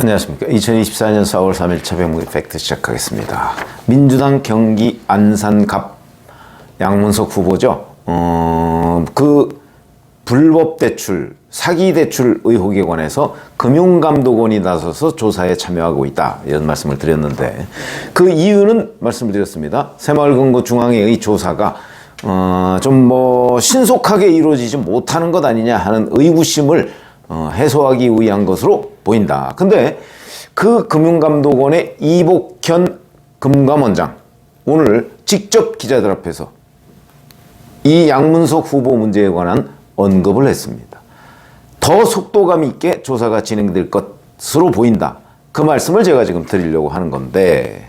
안녕하십니까. 2024년 4월 3일 차병무기 팩트 시작하겠습니다. 민주당 경기 안산갑 양문석 후보죠. 어, 그 불법 대출, 사기 대출 의혹에 관해서 금융감독원이 나서서 조사에 참여하고 있다. 이런 말씀을 드렸는데 그 이유는 말씀을 드렸습니다. 새마을금고 중앙회의 조사가 어, 좀 뭐 신속하게 이루어지지 못하는 것 아니냐 하는 의구심을 어, 해소하기 위한 것으로 보인다. 근데 그 금융감독원의 이복현 금감원장 오늘 직접 기자들 앞에서 이 양문석 후보 문제에 관한 언급을 했습니다. 더 속도감 있게 조사가 진행될 것으로 보인다. 그 말씀을 제가 지금 드리려고 하는 건데,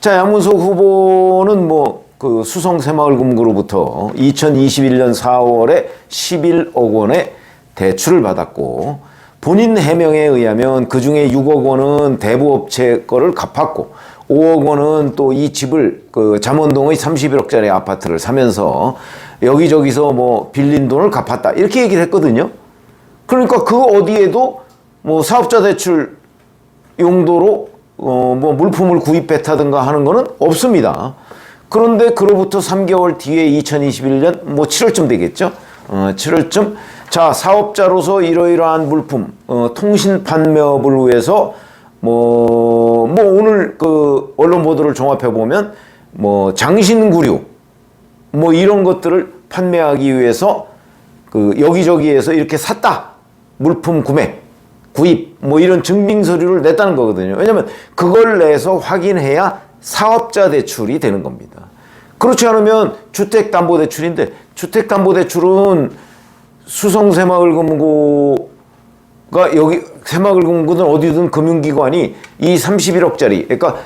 자, 양문석 후보는 뭐, 그 수성 새마을금고로부터 2021년 4월에 11억 원의 대출을 받았고, 본인 해명에 의하면 그 중에 6억 원은 대부업체 거를 갚았고, 5억 원은 또 이 집을 그 잠원동의 31억짜리 아파트를 사면서 여기저기서 뭐 빌린 돈을 갚았다. 이렇게 얘기를 했거든요. 그러니까 그 어디에도 뭐 사업자 대출 용도로 어 뭐 물품을 구입했다든가 하는 거는 없습니다. 그런데 그로부터 3개월 뒤에 2021년 뭐 7월쯤 되겠죠. 어 7월쯤 자 사업자로서 이러이러한 물품 어 통신 판매업을 위해서 뭐, 뭐 오늘 그 언론 보도를 종합해 보면 뭐 장신구류 뭐 이런 것들을 판매하기 위해서 그 여기저기에서 이렇게 샀다. 물품 구매, 구입 뭐 이런 증빙 서류를 냈다는 거거든요. 왜냐면 그걸 내서 확인해야 사업자 대출이 되는 겁니다. 그렇지 않으면 주택담보대출인데 주택담보대출은 수성 새마을금고가 여기 새마을금고든 어디든 금융기관이 이 31억짜리 그러니까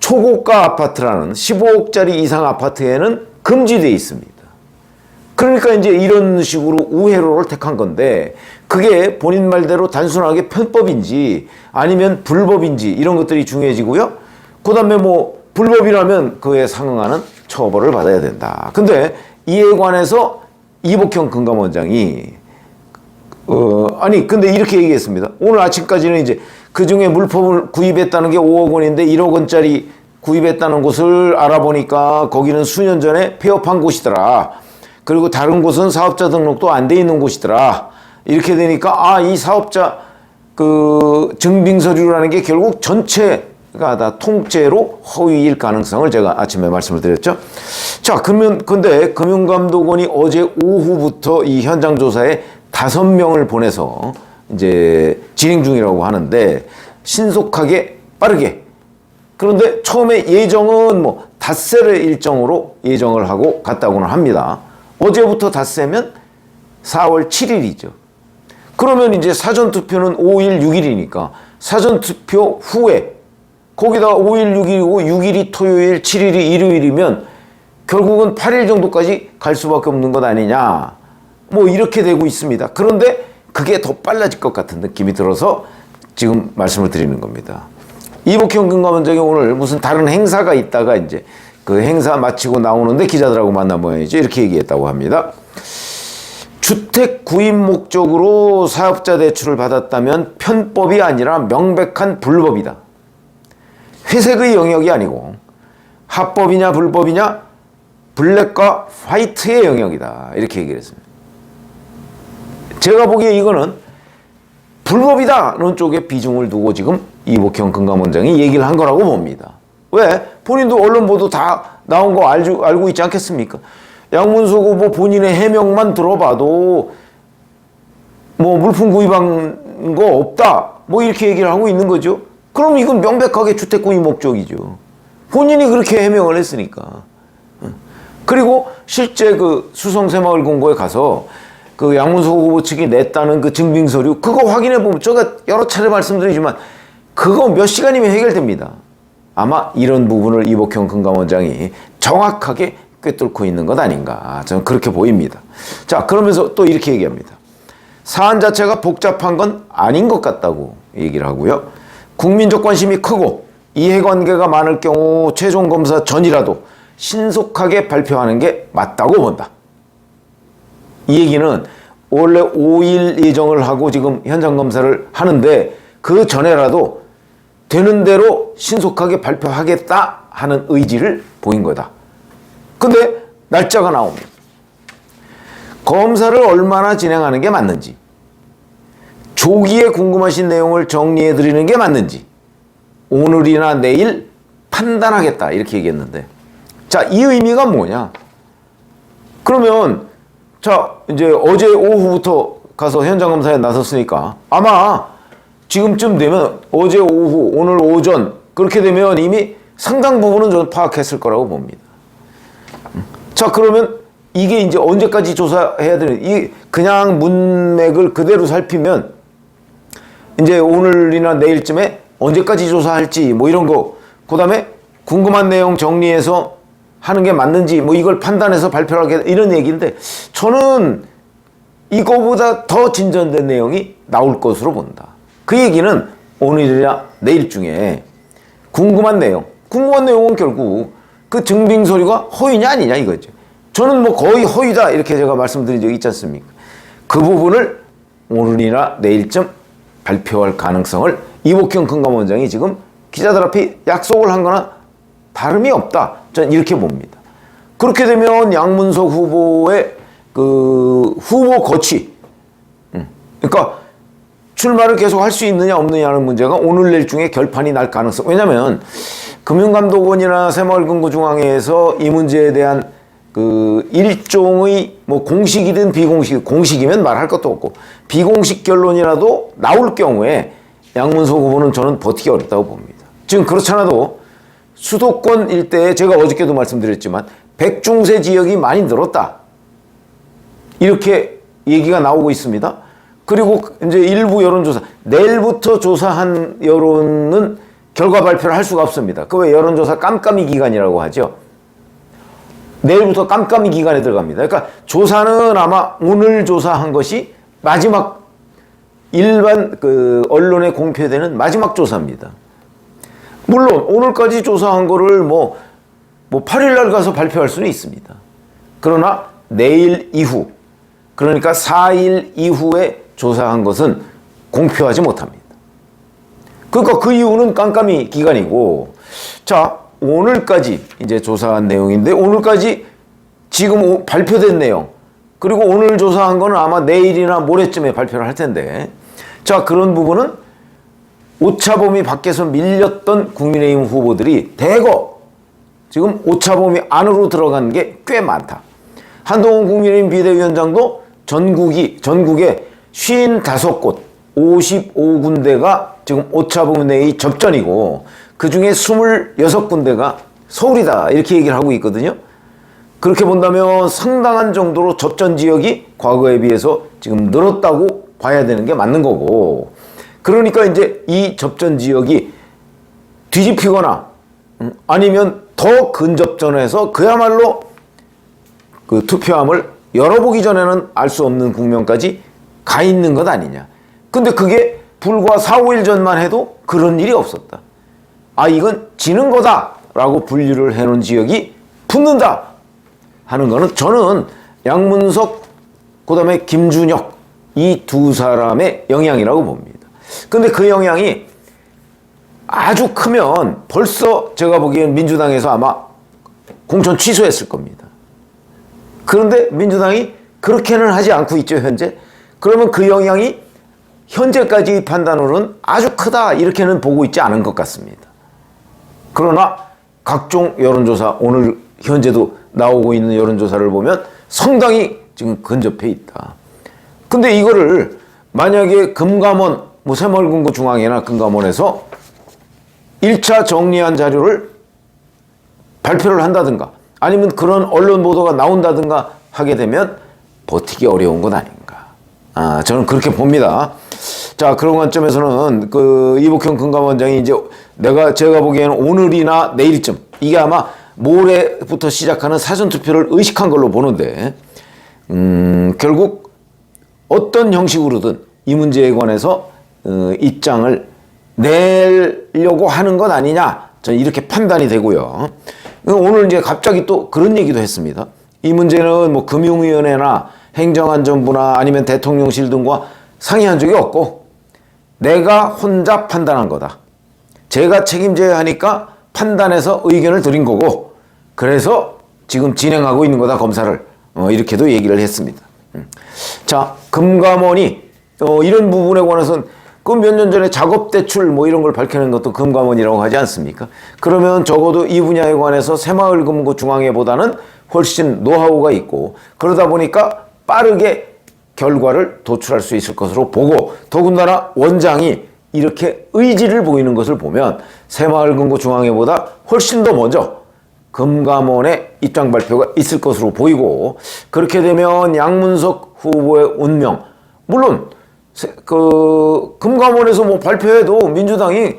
초고가 아파트라는 15억짜리 이상 아파트에는 금지되어 있습니다. 그러니까 이제 이런 식으로 우회로를 택한 건데 그게 본인 말대로 단순하게 편법인지 아니면 불법인지 이런 것들이 중요해지고요. 그 다음에 뭐 불법이라면 그에 상응하는 처벌을 받아야 된다. 근데 이에 관해서 이복형 금감원장이 어, 아니, 근데 이렇게 얘기했습니다. 오늘 아침까지는 이제 그 중에 물품을 구입했다는 게 5억 원인데 1억 원짜리 구입했다는 곳을 알아보니까 거기는 수년 전에 폐업한 곳이더라. 그리고 다른 곳은 사업자 등록도 안 돼 있는 곳이더라. 이렇게 되니까 아, 이 사업자 그 증빙 서류라는 게 결국 전체 가다 통째로 허위일 가능성을 제가 아침에 말씀을 드렸죠. 자, 그러면 근데 금융감독원이 어제 오후부터 이 현장 조사에 다섯 명을 보내서 이제 진행 중이라고 하는데 신속하게 빠르게 그런데 처음에 예정은 뭐 닷새를 일정으로 예정을 하고 갔다고는 합니다. 어제부터 닷새면 4월 7일이죠. 그러면 이제 사전투표는 5일, 6일이니까 사전투표 후에 거기다 5일, 6일이고 6일이 토요일, 7일이 일요일이면 결국은 8일 정도까지 갈 수밖에 없는 것 아니냐. 뭐 이렇게 되고 있습니다. 그런데 그게 더 빨라질 것 같은 느낌이 들어서 지금 말씀을 드리는 겁니다. 이복형 금감원장이 오늘 무슨 다른 행사가 있다가 이제 그 행사 마치고 나오는데 기자들하고 만나 모양이죠. 이렇게 얘기했다고 합니다. 주택 구입 목적으로 사업자 대출을 받았다면 편법이 아니라 명백한 불법이다. 회색의 영역이 아니고 합법이냐 불법이냐 블랙과 화이트의 영역이다. 이렇게 얘기를 했습니다. 제가 보기에 이거는 불법이다 는 쪽에 비중을 두고 지금 이복형 금감원장이 얘기를 한 거라고 봅니다. 왜? 본인도 언론 보도 다 나온 거 알고, 알고 있지 않겠습니까? 양문석 후보 본인의 해명만 들어봐도 뭐 물품 구입한 거 없다. 뭐 이렇게 얘기를 하고 있는 거죠. 그럼 이건 명백하게 주택 구입 목적이죠. 본인이 그렇게 해명을 했으니까. 그리고 실제 그 수성새마을 공고에 가서 그 양문석 후보 측이 냈다는 그 증빙 서류 그거 확인해 보면 제가 여러 차례 말씀드리지만 그거 몇 시간이면 해결됩니다. 아마 이런 부분을 이복형 금감원장이 정확하게 꿰뚫고 있는 것 아닌가 저는 그렇게 보입니다. 자 그러면서 또 이렇게 얘기합니다. 사안 자체가 복잡한 건 아닌 것 같다고 얘기를 하고요. 국민적 관심이 크고 이해관계가 많을 경우 최종 검사 전이라도 신속하게 발표하는 게 맞다고 본다. 이 얘기는 원래 5일 예정을 하고 지금 현장 검사를 하는데 그 전에라도 되는 대로 신속하게 발표하겠다 하는 의지를 보인 거다. 근데 날짜가 나옵니다. 검사를 얼마나 진행하는 게 맞는지, 조기에 궁금하신 내용을 정리해 드리는 게 맞는지, 오늘이나 내일 판단하겠다. 이렇게 얘기했는데. 자, 이 의미가 뭐냐? 그러면, 자, 이제 어제 오후부터 가서 현장 검사에 나섰으니까 아마 지금쯤 되면 어제 오후, 오늘 오전, 그렇게 되면 이미 상당 부분은 저는 파악했을 거라고 봅니다. 자, 그러면 이게 이제 언제까지 조사해야 되는, 이 그냥 문맥을 그대로 살피면 이제 오늘이나 내일쯤에 언제까지 조사할지 뭐 이런 거, 그 다음에 궁금한 내용 정리해서 하는 게 맞는지 뭐 이걸 판단해서 발표를 하게 이런 얘기인데 저는 이거보다 더 진전된 내용이 나올 것으로 본다. 그 얘기는 오늘이나 내일 중에 궁금한 내용, 궁금한 내용은 결국 그 증빙 서류가 허위냐 아니냐 이거죠. 저는 뭐 거의 허위다 이렇게 제가 말씀드린 적이 있지 않습니까? 그 부분을 오늘이나 내일쯤 발표할 가능성을 이복형 금감원장이 지금 기자들 앞에 약속을 한 거나 다름이 없다. 저는 이렇게 봅니다. 그렇게 되면 양문석 후보의 그 후보 거취, 음. 그러니까 출마를 계속 할 수 있느냐 없느냐는 문제가 오늘 내일 중에 결판이 날 가능성. 왜냐하면 금융감독원이나 새마을금고중앙회에서 이 문제에 대한 그 일종의 뭐 공식이든 비공식, 공식이면 말할 것도 없고 비공식 결론이라도 나올 경우에 양문석 후보는 저는 버티기 어렵다고 봅니다. 지금 그렇잖아도 수도권 일대에 제가 어저께도 말씀드렸지만 백중세 지역이 많이 늘었다. 이렇게 얘기가 나오고 있습니다. 그리고 이제 일부 여론조사, 내일부터 조사한 여론은 결과 발표를 할 수가 없습니다. 그 왜 여론조사 깜깜이 기간이라고 하죠. 내일부터 깜깜이 기간에 들어갑니다. 그러니까 조사는 아마 오늘 조사한 것이 마지막 일반 그 언론에 공표되는 마지막 조사입니다. 물론 오늘까지 조사한 거를 뭐, 뭐 8일 날 가서 발표할 수는 있습니다. 그러나 내일 이후 그러니까 4일 이후에 조사한 것은 공표하지 못합니다. 그러니까 그 이유는 깜깜이 기간이고 자 오늘까지 이제 조사한 내용인데 오늘까지 지금 발표된 내용 그리고 오늘 조사한 거는 아마 내일이나 모레쯤에 발표를 할 텐데 자 그런 부분은 오차범위 밖에서 밀렸던 국민의힘 후보들이 대거 지금 오차범위 안으로 들어간 게 꽤 많다. 한동훈 국민의힘 비대위원장도 전국이 전국에 55곳 55군데가 지금 오차범위 내의 접전이고 그 중에 26군데가 서울이다 이렇게 얘기를 하고 있거든요. 그렇게 본다면 상당한 정도로 접전 지역이 과거에 비해서 지금 늘었다고 봐야 되는 게 맞는 거고 그러니까 이제 이 접전 지역이 뒤집히거나 음, 아니면 더 근접전에서 그야말로 그 투표함을 열어보기 전에는 알 수 없는 국면까지 가 있는 것 아니냐. 근데 그게 불과 4, 5일 전만 해도 그런 일이 없었다. 아, 이건 지는 거다 라고 분류를 해놓은 지역이 붙는다 하는 거는 저는 양문석, 그 다음에 김준혁 이 두 사람의 영향이라고 봅니다. 근데 그 영향이 아주 크면 벌써 제가 보기엔 민주당에서 아마 공천 취소했을 겁니다. 그런데 민주당이 그렇게는 하지 않고 있죠, 현재. 그러면 그 영향이 현재까지 판단으로는 아주 크다, 이렇게는 보고 있지 않은 것 같습니다. 그러나 각종 여론조사, 오늘 현재도 나오고 있는 여론조사를 보면 상당히 지금 근접해 있다. 근데 이거를 만약에 금감원, 뭐 새마을금고 중앙이나 금감원에서 1차 정리한 자료를 발표를 한다든가 아니면 그런 언론 보도가 나온다든가 하게 되면 버티기 어려운 건 아닌가. 아, 저는 그렇게 봅니다. 자, 그런 관점에서는 그 이복형 금감원장이 이제 내가 제가 보기에는 오늘이나 내일쯤 이게 아마 모레부터 시작하는 사전 투표를 의식한 걸로 보는데 음, 결국 어떤 형식으로든 이 문제에 관해서 어, 입장을 내려고 하는 것 아니냐 저는 이렇게 판단이 되고요. 오늘 이제 갑자기 또 그런 얘기도 했습니다. 이 문제는 뭐 금융위원회나 행정안전부나 아니면 대통령실 등과 상의한 적이 없고 내가 혼자 판단한 거다. 제가 책임져야 하니까 판단해서 의견을 드린 거고 그래서 지금 진행하고 있는 거다 검사를 어, 이렇게도 얘기를 했습니다. 음. 자 금감원이 어, 이런 부분에 관해서는 그 몇 년 전에 작업 대출 뭐 이런 걸 밝혀낸 것도 금감원이라고 하지 않습니까? 그러면 적어도 이 분야에 관해서 새마을금고 중앙회보다는 훨씬 노하우가 있고 그러다 보니까 빠르게 결과를 도출할 수 있을 것으로 보고 더군다나 원장이 이렇게 의지를 보이는 것을 보면 새마을금고 중앙회보다 훨씬 더 먼저 금감원의 입장 발표가 있을 것으로 보이고 그렇게 되면 양문석 후보의 운명 물론 세- 그 금감원에서 뭐 발표해도 민주당이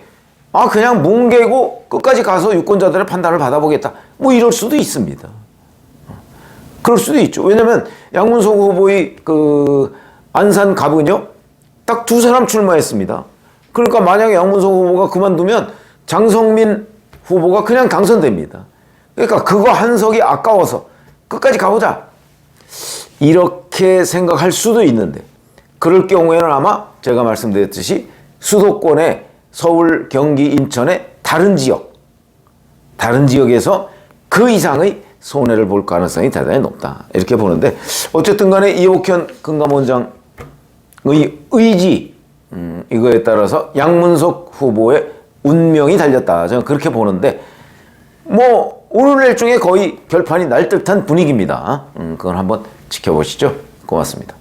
아 그냥 뭉개고 끝까지 가서 유권자들의 판단을 받아보겠다 뭐 이럴 수도 있습니다. 그럴 수도 있죠. 왜냐면 양문석 후보의 그 안산 갑은요 딱 두 사람 출마했습니다. 그러니까 만약에 양문석 후보가 그만두면 장성민 후보가 그냥 당선됩니다. 그러니까 그거 한 석이 아까워서 끝까지 가보자. 이렇게 생각할 수도 있는데 그럴 경우에는 아마 제가 말씀드렸듯이 수도권의 서울, 경기, 인천의 다른 지역 다른 지역에서 그 이상의 손해를 볼 가능성이 대단히 높다. 이렇게 보는데 어쨌든 간에 이옥현 금감원장의 의지 음, 이거에 따라서 양문석 후보의 운명이 달렸다. 저는 그렇게 보는데 뭐 오늘 날 중에 거의 결판이 날 듯한 분위기입니다. 음, 그건 한번 지켜보시죠. 고맙습니다.